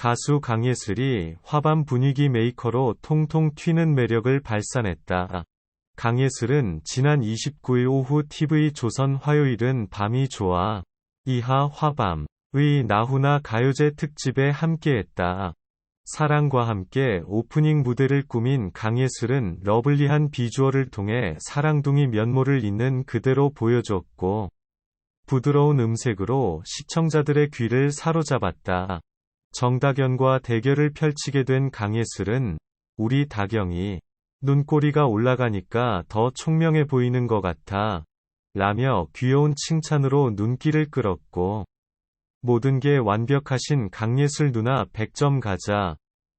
가수 강예슬이 화밤 분위기 메이커로 통통 튀는 매력을 발산했다. 강예슬은 지난 29일 오후 TV 조선 화요일은 밤이 좋아 이하 화밤의 나훈아 가요제 특집에 함께했다. 사랑과 함께 오프닝 무대를 꾸민 강예슬은 러블리한 비주얼을 통해 사랑둥이 면모를 있는 그대로 보여줬고 부드러운 음색으로 시청자들의 귀를 사로잡았다. 정다견과 대결을 펼치게 된 강예슬은 우리 다경이 눈꼬리가 올라가니까 더 총명해 보이는 것 같아 라며 귀여운 칭찬으로 눈길을 끌었고 모든 게 완벽하신 강예슬 누나 100점 가자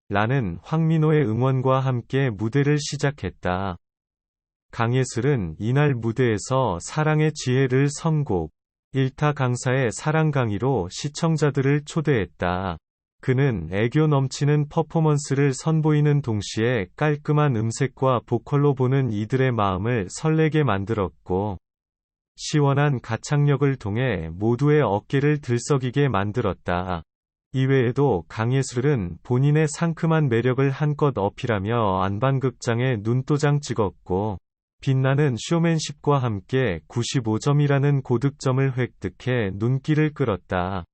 라는 황민호의 응원과 함께 무대를 시작했다. 강예슬은 이날 무대에서 사랑의 지혜를 선곡, 일타 강사의 사랑 강의로 시청자들을 초대했다. 그는 애교 넘치는 퍼포먼스를 선보이는 동시에 깔끔한 음색과 보컬로 보는 이들의 마음을 설레게 만들었고, 시원한 가창력을 통해 모두의 어깨를 들썩이게 만들었다. 이외에도 강예술은 본인의 상큼한 매력을 한껏 어필하며 안방극장에 눈도장 찍었고, 빛나는 쇼맨십과 함께 95점이라는 고득점을 획득해 눈길을 끌었다.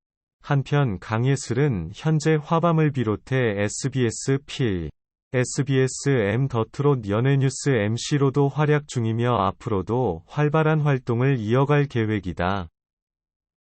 한편 강예슬은 현재 화밤을 비롯해 SBS 필, SBS M 더트롯 연예뉴스 MC로도 활약 중이며 앞으로도 활발한 활동을 이어갈 계획이다.